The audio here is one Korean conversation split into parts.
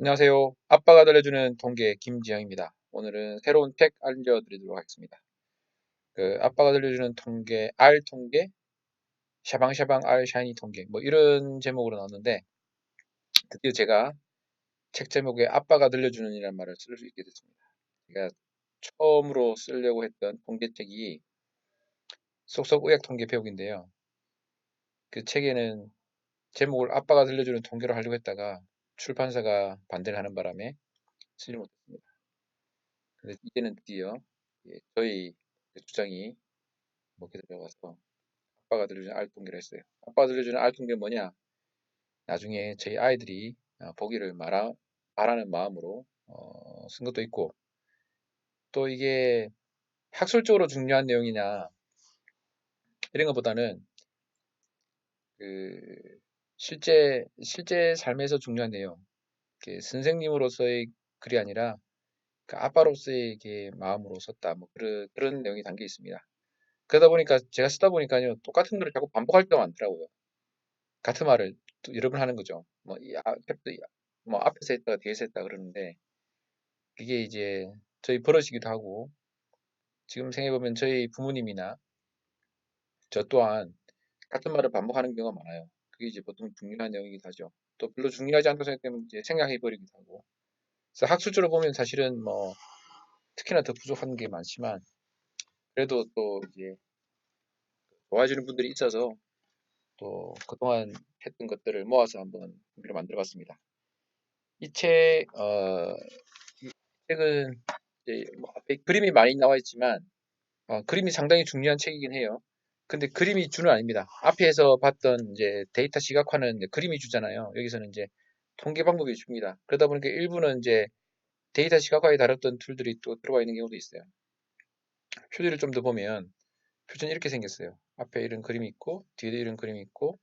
안녕하세요. 아빠가 들려주는 통계 김지영입니다. 오늘은 새로운 책 알려드리도록 하겠습니다. 그 아빠가 들려주는 통계 R 통계, 샤방샤방 R 샤이니 통계 뭐 이런 제목으로 나왔는데 드디어 제가 책 제목에 아빠가 들려주는 이라는 말을 쓸 수 있게 됐습니다. 제가 처음으로 쓰려고 했던 통계책이 속속 의학 통계 배우기인데요. 그 책에는 제목을 아빠가 들려주는 통계로 하려고 했다가 출판사가 반대를 하는 바람에 쓰지 못했습니다. 근데 이제는 드디어 예, 저희 그 주장이 먹게 들어가서 아빠가 들려주는 알통계를 했어요. 아빠가 들려주는 알통계는 뭐냐? 나중에 저희 아이들이 어, 보기를 말하, 바라는 마음으로 어, 쓴 것도 있고 또 이게 학술적으로 중요한 내용이냐 이런 것보다는 그 실제 실제 삶에서 중요한 내용 그 선생님으로서의 글이 아니라 그 아빠로서의 마음으로 썼다 뭐 그런 그런 내용이 담겨 있습니다. 그러다 보니까 제가 쓰다 보니까요 똑같은 글을 자꾸 반복할 때가 많더라고요. 같은 말을 또 여러 번 하는 거죠. 뭐, 이, 아, 뭐 앞에서 했다가 뒤에서 했다 그러는데 그게 이제 저희 버릇이기도 하고 지금 생각해보면 저희 부모님이나 저 또한 같은 말을 반복하는 경우가 많아요. 그게 이제 보통 중요한 내용이기도 하죠. 또 별로 중요하지 않다고 생각되면 이제 생략해버리기도 하고 그래서 학술적으로 보면 사실은 뭐 특히나 더 부족한 게 많지만 그래도 또 이제 좋아지는 분들이 있어서 또 그동안 했던 것들을 모아서 한번 공개를 만들어 봤습니다. 이 책, 어, 이 책은 이제 뭐 그림이 많이 나와 있지만 어, 그림이 상당히 중요한 책이긴 해요. 근데 그림이 주는 아닙니다. 앞에서 봤던 이제 데이터 시각화는 그림이 주잖아요. 여기서는 이제 통계 방법이 줍니다. 그러다 보니까 일부는 이제 데이터 시각화에 다뤘던 툴들이 또 들어가 있는 경우도 있어요. 표지를 좀 더 보면 표지는 이렇게 생겼어요. 앞에 이런 그림이 있고 뒤에도 이런 그림이 있고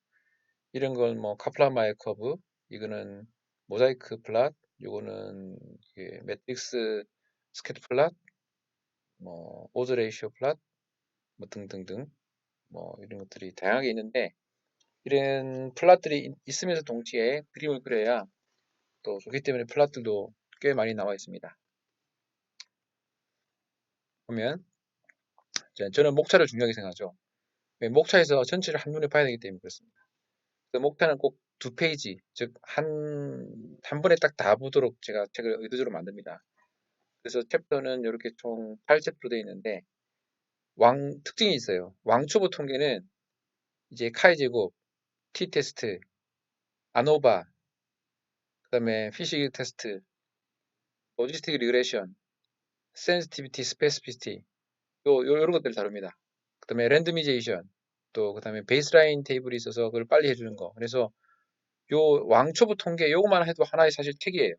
이런 건 뭐 카플라마의 커브 이거는 모자이크 플랫 이거는 매트릭스 스케트 플랫 뭐 오즈 레이시오 플랫 뭐 등등등 뭐 이런 것들이 다양하게 있는데 이런 플랫들이 있으면서 동시에 그림을 그려야 또 좋기 때문에 플랫들도 꽤 많이 나와 있습니다. 보면 저는 목차를 중요하게 생각하죠. 목차에서 전체를 한눈에 봐야 되기 때문에 그렇습니다. 목차는 꼭 두 페이지, 즉, 한, 한 번에 딱 다 보도록 제가 책을 의도적으로 만듭니다. 그래서 챕터는 이렇게 총 8챕터로 되어 있는데, 왕, 특징이 있어요. 왕초보 통계는 이제 카이 제곱, T 테스트, 아노바, 그 다음에 피시 테스트, 로지스틱 리그레션, 센시티비티, 스페시피티, 요, 요, 런 것들을 다룹니다. 그 다음에 랜드미제이션, 또 그 다음에 베이스라인 테이블이 있어서 그걸 빨리 해주는 거. 그래서 요 왕초보 통계 요것만 해도 하나의 사실 책이에요.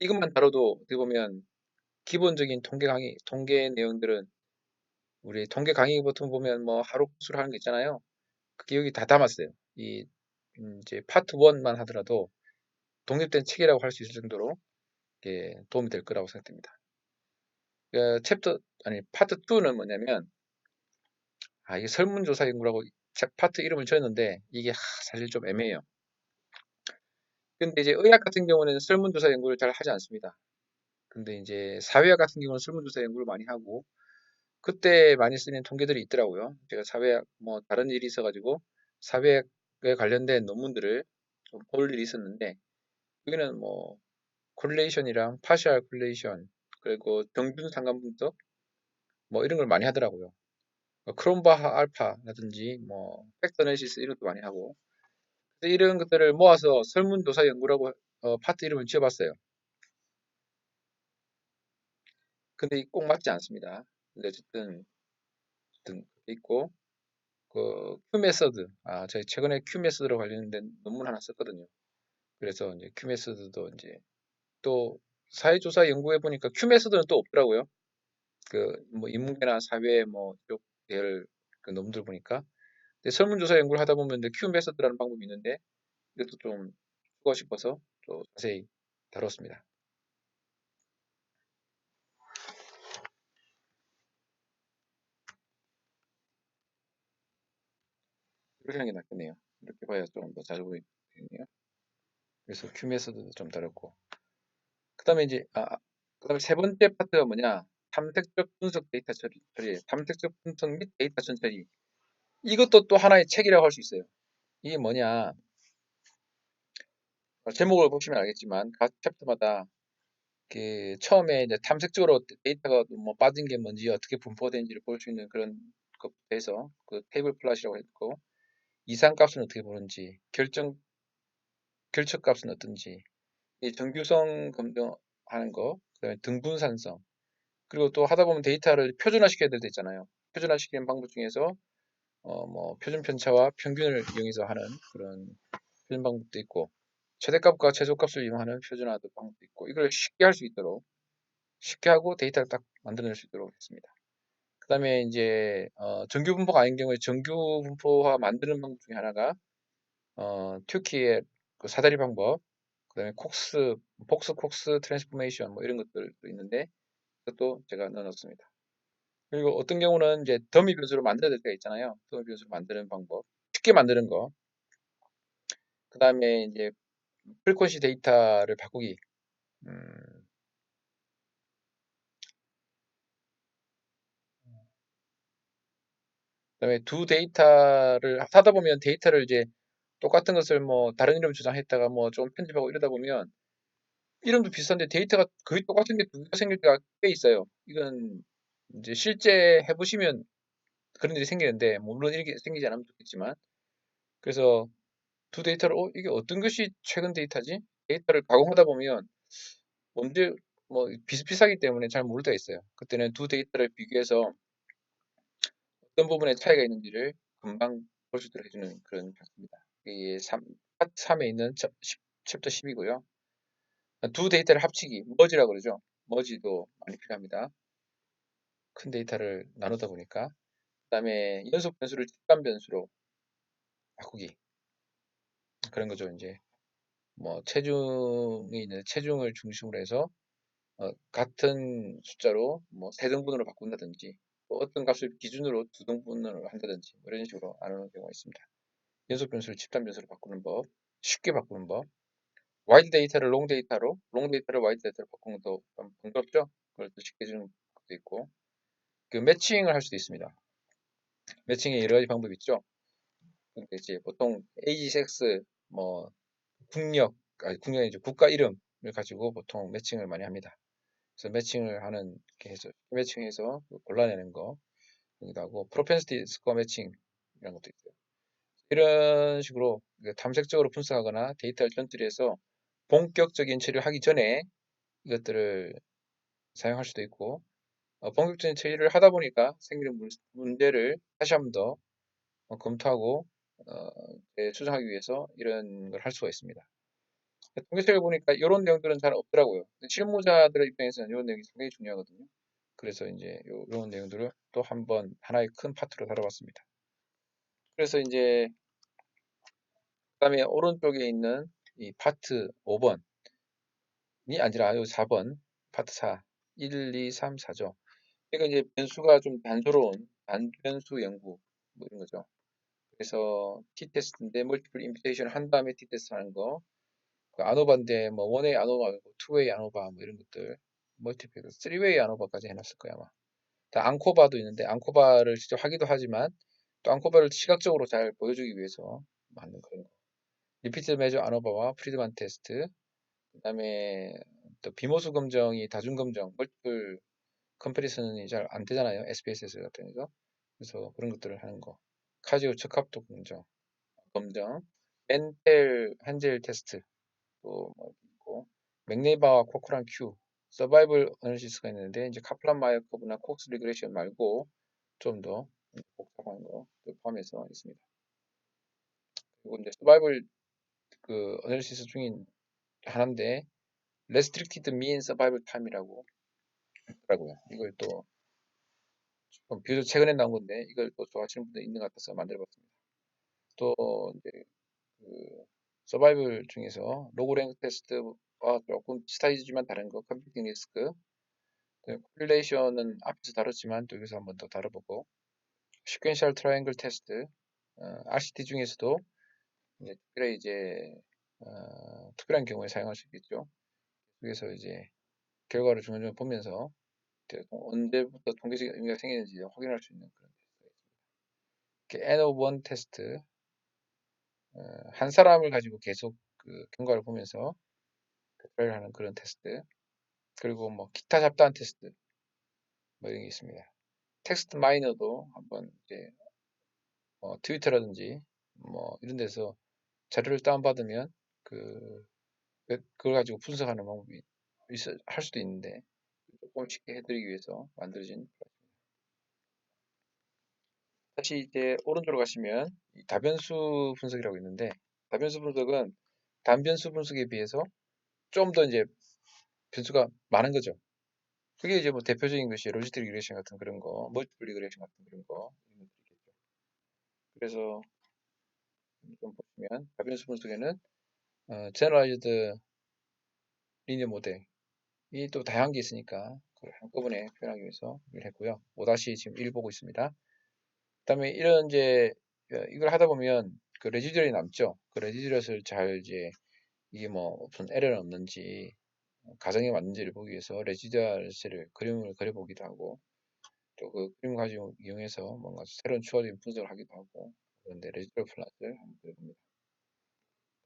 이것만 다뤄도 어떻게 보면 기본적인 통계 강의, 통계 내용들은 우리 통계 강의 보통 보면 뭐 하루 코스로 하는 거 있잖아요. 그게 여기 다 담았어요. 이 음, 이제 파트 1만 하더라도 독립된 책이라고 할 수 있을 정도로 도움이 될 거라고 생각됩니다. 그 챕터 아니 파트 2는 뭐냐면 아 이게 설문조사 연구라고 파트 이름을 지었는데 이게 하, 사실 좀 애매해요. 근데 이제 의학 같은 경우는 설문조사 연구를 잘 하지 않습니다. 근데 이제 사회학 같은 경우는 설문조사 연구를 많이 하고 그때 많이 쓰는 통계들이 있더라고요. 제가 사회학 뭐 다른 일이 있어가지고 사회학에 관련된 논문들을 좀 볼 일이 있었는데 여기는 뭐 콜레이션이랑 파시알 콜레이션 그리고 정균 상관 분석 뭐 이런 걸 많이 하더라고요. 뭐 크롬바 알파라든지 뭐 팩터네시스 이런 것도 많이 하고 이런 것들을 모아서 설문조사 연구라고 어, 파트 이름을 지어봤어요. 근데 꼭 맞지 않습니다. 근데 어쨌든, 어쨌든 있고 그 Q 메서드 아 저희 최근에 Q 메서드로 관련된 논문 하나 썼거든요. 그래서 이제 Q 메서드도 이제 또 사회조사 연구해 보니까 Q 메서드는 또 없더라고요. 그 뭐 인문계나 사회 뭐쪽 계열 그 놈들 보니까 근데 설문조사 연구를 하다 보면 Q 메서드라는 방법이 있는데 이것도 좀 쓰고 싶어서 또 자세히 다뤘습니다. 하는 게 낫겠네요. 이렇게 봐야 좀 더 잘 보이겠네요. 그래서 큐 메소드도 좀 다르고. 그 다음에 이제 아, 아, 그 다음에 세 번째 파트가 뭐냐? 탐색적 분석 데이터 처리, 처리, 탐색적 분석 및 데이터 전처리. 이것도 또 하나의 책이라고 할 수 있어요. 이게 뭐냐? 어, 제목을 보시면 알겠지만 각 챕터마다 그 처음에 이제 탐색적으로 데이터가 뭐 빠진 게 뭔지 어떻게 분포되는지를 볼 수 있는 그런 것부터 해서 그 테이블 플랫이라고 했고 이상값은 어떻게 보는지 결정 결척값은 어떤지 이 정규성 검증하는 거 그다음에 등분산성 그리고 또 하다 보면 데이터를 표준화시켜야 될 때 있잖아요. 표준화시키는 방법 중에서 어 뭐 표준 편차와 평균을 이용해서 하는 그런 표준 방법도 있고 최대값과 최소값을 이용하는 표준화도 방법도 있고 이걸 쉽게 할 수 있도록 쉽게 하고 데이터를 딱 만들어낼 수 있도록 했습니다. 그 다음에 이제 어, 정규 분포가 아닌 경우에 정규 분포화 만드는 방법 중에 하나가 어, 튜키의 그 사다리 방법, 그 다음에 콕스, 폭스 콕스 트랜스포메이션 뭐 이런 것들도 있는데 그것도 제가 넣어놨습니다. 그리고 어떤 경우는 이제 더미 변수로 만들어야 될 때가 있잖아요. 더미 변수로 만드는 방법, 쉽게 만드는 거. 그 다음에 이제 프리퀀시 데이터를 바꾸기. 음, 그다음에 두 데이터를 하다 보면 데이터를 이제 똑같은 것을 뭐 다른 이름 저장했다가 뭐 좀 편집하고 이러다 보면 이름도 비슷한데 데이터가 거의 똑같은데 두 개가 생길 때가 꽤 있어요. 이건 이제 실제 해보시면 그런 일이 생기는데 뭐 물론 이렇게 생기지 않으면 좋겠지만 그래서 두 데이터를 어 이게 어떤 것이 최근 데이터지? 데이터를 가공하다 보면 뭔지 뭐 비슷비슷하기 때문에 잘 모를 때가 있어요. 그때는 두 데이터를 비교해서 어떤 부분에 차이가 있는지를 금방 볼 수 있도록 해주는 그런 장치입니다. 이게 3, 파트 3에 있는 챕- 10, 챕터 10이고요. 두 데이터를 합치기, 머지라고 그러죠. 머지도 많이 필요합니다. 큰 데이터를 나누다 보니까. 그 다음에 연속 변수를 직관 변수로 바꾸기. 그런 거죠. 이제 뭐 체중이 있는 체중을 중심으로 해서 어, 같은 숫자로 뭐 세 등분으로 바꾼다든지 또 어떤 값을 기준으로 두 등분으로 한다든지 뭐 이런 식으로 나누는 경우가 있습니다. 연속 변수를 집단 변수로 바꾸는 법, 쉽게 바꾸는 법, 와이드 데이터를 롱 데이터로, 롱 데이터를 와이드 데이터로 바꾸는 것도 좀 번거롭죠? 그걸 또 쉽게 해주는 것도 있고, 그 매칭을 할 수도 있습니다. 매칭에 여러 가지 방법이 있죠. 근데 이제 보통 AGX, 뭐, 국력, 아니, 국력이 이제 국가 이름을 가지고 보통 매칭을 많이 합니다. 그래서 매칭을 하는, 이렇게 해서, 매칭해서 골라내는 거, 여기도 하고, 프로펜시티 스코어 매칭, 이런 것도 있어요. 이런 식으로 탐색적으로 분석하거나 데이터를 전투리해서 본격적인 처리를 하기 전에 이것들을 사용할 수도 있고 어, 본격적인 처리를 하다 보니까 생기는 문- 문제를 다시 한 번더 어, 검토하고 어, 예, 수정하기 위해서 이런 걸 할 수가 있습니다. 통계책을 보니까 이런 내용들은 잘 없더라고요. 실무자들의 입장에서는 이런 내용이 상당히 중요하거든요. 그래서 이제 요- 이런 내용들을 또 한번 하나의 큰 파트로 다뤄봤습니다. 그래서 이제 그다음에 오른쪽에 있는 이 파트 5번이 아니라 요 4번 파트 4 1, 2, 3, 4죠. 이거 이제 변수가 좀 단조로운 단변수 연구 뭐 이런 거죠. 그래서 t-테스트인데 멀티플 임피테이션 한 다음에 t-테스트 하는 거. 그 아노바인데 뭐 원웨이 아노바 말고 투웨이 아노바 뭐 이런 것들 멀티플 쓰리웨이 아노바까지 해놨을 거야 아마. 다 앙코바도 있는데 앙코바를 직접 하기도 하지만 또 앙코바를 시각적으로 잘 보여주기 위해서 만든 그런 거. 리피트 메저 아노바와 프리드만 테스트 그 다음에 또 비모수 검정이 다중 검정 멀티플 컴패리슨이 잘 안 되잖아요. SPSS 같은 거. 그래서 그런 것들을 하는 거. 카지오 적합도 검정, 검정, 멘텔 한젤 테스트 또뭐 있고, 맥네바와 코크란 큐, 서바이벌 어널시스가 있는데 이제 카플란 마이어 커브나 콕스 리그레션 말고 좀 더 복잡한 거 포함해서 있습니다. 그리고 이제 서바이벌 그 어널시스 중인 하나인데 restricted mean survival time이라고 있더라고요. 이걸 또좀 비교적 최근에 나온 건데 이걸 또 좋아하시는 분들 있는 것 같아서 만들어봤습니다. 또 이제 그 서바이벌 중에서 로그랭크 테스트와 조금 비슷하지만 다른 거 컴퓨팅 리스크 콜레이션은 앞에서 다뤘지만 또 여기서 한번 더 다뤄보고 시퀀셜 트라이앵글 테스트 어, RCT 중에서도 이제 특별히 이제 어, 특별한 경우에 사용할 수 있겠죠. 그래서 이제 결과를 중간중간 보면서 언제부터 통계적인 의미가 생기는지 확인할 수 있는 그런 테스트가 있습니다. N of 1 테스트 어, 한 사람을 가지고 계속 그 경과를 보면서 대표를 하는 그런 테스트 그리고 뭐 기타 잡다한 테스트 뭐 이런 게 있습니다. 텍스트 마이너도 한번 이제 어, 트위터라든지 뭐 이런 데서 자료를 다운받으면 그 그걸 가지고 분석하는 방법이 있어, 할 수도 있는데 조금 쉽게 해드리기 위해서 만들어진 다시 이제 오른쪽으로 가시면 다변수 분석이라고 있는데 다변수 분석은 단변수 분석에 비해서 좀 더 이제 변수가 많은 거죠. 그게 이제 뭐 대표적인 것이 로지스틱 리그레이션 같은 그런 거, 멀티플 리그레이션 같은 그런 거. 그래서 좀 보시면 다변수 분석에는 어, 제너라이즈드 리니어 모델 이 또 다양한 게 있으니까 그걸 한꺼번에 표현하기 위해서 일 했고요. 5다시 지금 1 보고 있습니다. 그 다음에 이런 이제 어, 이걸 하다 보면 그 레지듀얼이 남죠. 그 레지듀얼을 잘 이제 이게 뭐 무슨 에러는 없는지 가정에 맞는지를 보기 위해서 레지듀얼 셀을 그림을 그려보기도 하고 또 그 그림 가지고 이용해서 뭔가 새로운 추가적인 분석을 하기도 하고 그런데 레지듀얼 플랫을 한번 그려봅니다.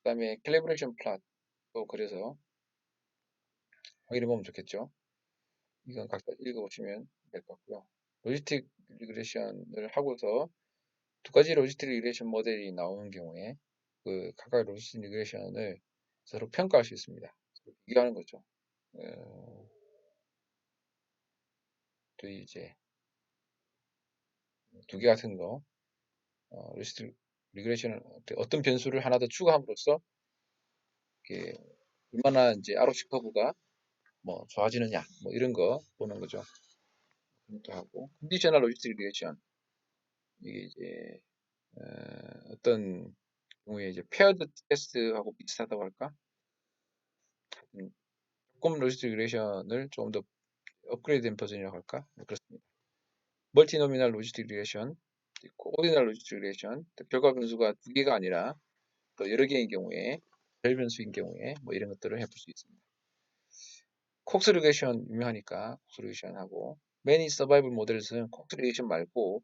그 다음에 캘리브레이션 플랫도 그려서 확인해 보면 좋겠죠. 이건 각자 읽어보시면 될 것 같고요. 로지스틱 리그레이션을 하고서 두 가지 로지스틱 리그레이션 모델이 나오는 경우에 그 각각 로지스틱 리그레이션을 서로 평가할 수 있습니다. 비교하는 거죠. 어, 또 이제 두 개 같은 거 어, 로지스틱 리그레이션을 어떤 변수를 하나 더 추가함으로써 이게 얼마나 이제 ROC 커브가 뭐 좋아지느냐 뭐 이런 거 보는 거죠. 것도 하고 컨디셔널 로지스틱 리레이션 이게 이제 어, 떤 경우에 이제 페어드 테스트하고 비슷하다고 할까? 조금 로지스틱 리레이션을 조금 더 업그레이드된 버전이라고 할까? 네, 그렇습니다. 멀티노미널 로지스틱 리레이션 오디널 로지스틱 리레이션 결과 변수가 두 개가 아니라 또 여러 개인 경우에 별 변수인 경우에 뭐 이런 것들을 해볼 수 있습니다. 콕스 리레이션 유명하니까 콕스 리레이션 하고 매니 서바이벌 모델에서는 콕스 리레이션 말고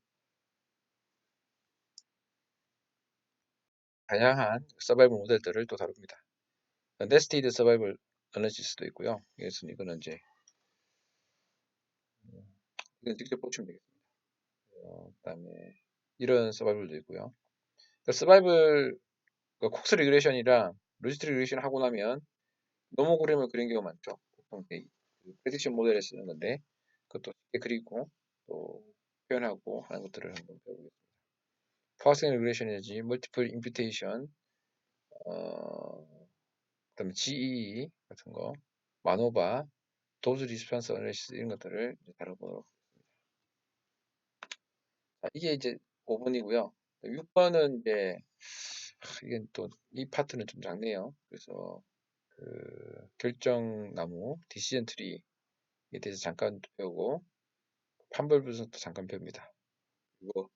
다양한 서바이벌 모델들을 또 다룹니다. 네스티드 서바이벌 어널리시스도 있고요. 이것은 이거는 이제 이건 직접 보시면 되겠습니다. 어, 그다음에 이런 서바이벌도 있고요. 그러니까 서바이벌 그러니까 콕스 리그레이션이랑 로지스트 리그레이션 하고 나면 너무 그림을 그린 경우가 많죠. 보통 프레딕션 모델에 쓰는 건데 그것도 쉽게 그리고 또 표현하고 하는 것들을 한번 배워보겠습니다. 파워스 리그레이션이지 멀티플 임퓨테이션 어, 그 다음에 GEE 같은 거 마노바 도즈 리스판스 어널리시스 이런 것들을 다뤄보도록 하겠습니다. 자, 이게 이제 5번이고요. 6번은 이제 이게 또 이 파트는 좀 작네요. 그래서 그 결정나무 디시전 트리 에 대해서 잠깐 배우고 판벌 분석도 잠깐 배웁니다. 그리고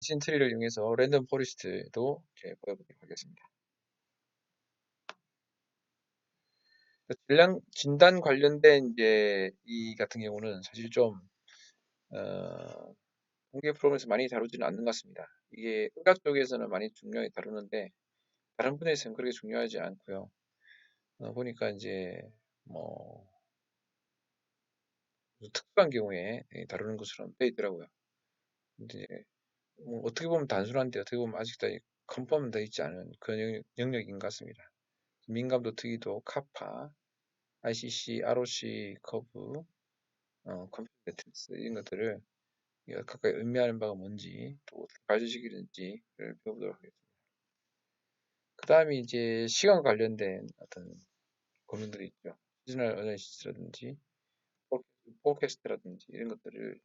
디시전 트리를 이용해서 랜덤 포리스트도 보여보도록 하겠습니다. 질량 진단 관련된 이제 이 같은 경우는 사실 좀 어, 공개 프로그램에서 많이 다루지는 않는 것 같습니다. 이게 의학 쪽에서는 많이 중요하게 다루는데 다른 분야에서는 그렇게 중요하지 않고요. 어, 보니까 이제 뭐 특수한 경우에 다루는 것처럼 되어 있더라고요. 근데 뭐 어떻게 보면 단순한데 어떻게 보면 아직도 컨펌 되어 있지 않은 그 영역인 것 같습니다. 민감도 특이도 카파, ICC, ROC 커브, 어, 컴퓨터 매트릭스 이런 것들을 각각 의미하는 바가 뭔지 또 어떻게 발전시키는지를 배워보도록 하겠습니다. 그 다음에 이제 시간 관련된 어떤 고민들이 있죠. 시즈널 어널리시스라든지 포캐스트라든지 이런 것들을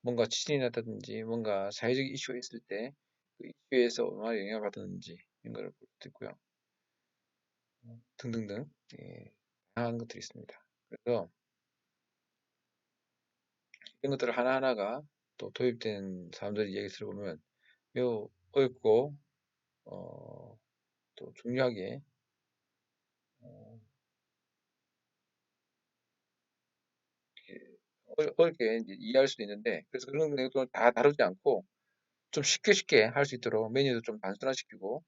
뭔가 지진이 났다든지 뭔가 사회적 이슈가 있을 때 그 이슈에서 얼마나 영향을 받았는지 이런 걸볼수 있고요. 등등등 예, 다양한 것들이 있습니다. 그래서 이런 것들 하나하나가 또 도입된 사람들의 이야기 들어보면 매우 어렵고 어, 또 중요하게 어, 어렵게 이해할 수도 있는데 그래서 그런 내용도 다 다루지 않고 좀 쉽게 쉽게 할 수 있도록 메뉴도 좀 단순화시키고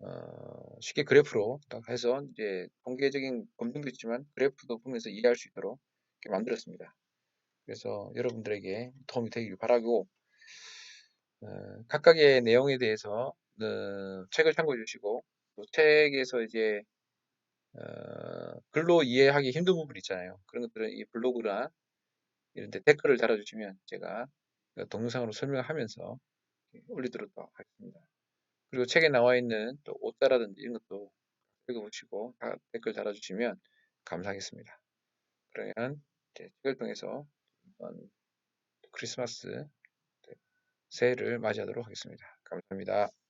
어, 쉽게 그래프로 딱 해서 이제 통계적인 검증도 있지만 그래프도 보면서 이해할 수 있도록 이렇게 만들었습니다. 그래서 여러분들에게 도움이 되길 바라고 어, 각각의 내용에 대해서 어, 책을 참고해 주시고 또 책에서 이제 어, 글로 이해하기 힘든 부분 있잖아요. 그런 것들은 이 블로그나 이런 데 댓글을 달아주시면 제가 그 동영상으로 설명하면서 올리도록 하겠습니다. 그리고 책에 나와 있는 또 오따라든지 이런 것도 읽어보시고 다 댓글 달아주시면 감사하겠습니다. 그러면 이제 책을 통해서 이번 크리스마스 새해를 맞이하도록 하겠습니다. 감사합니다.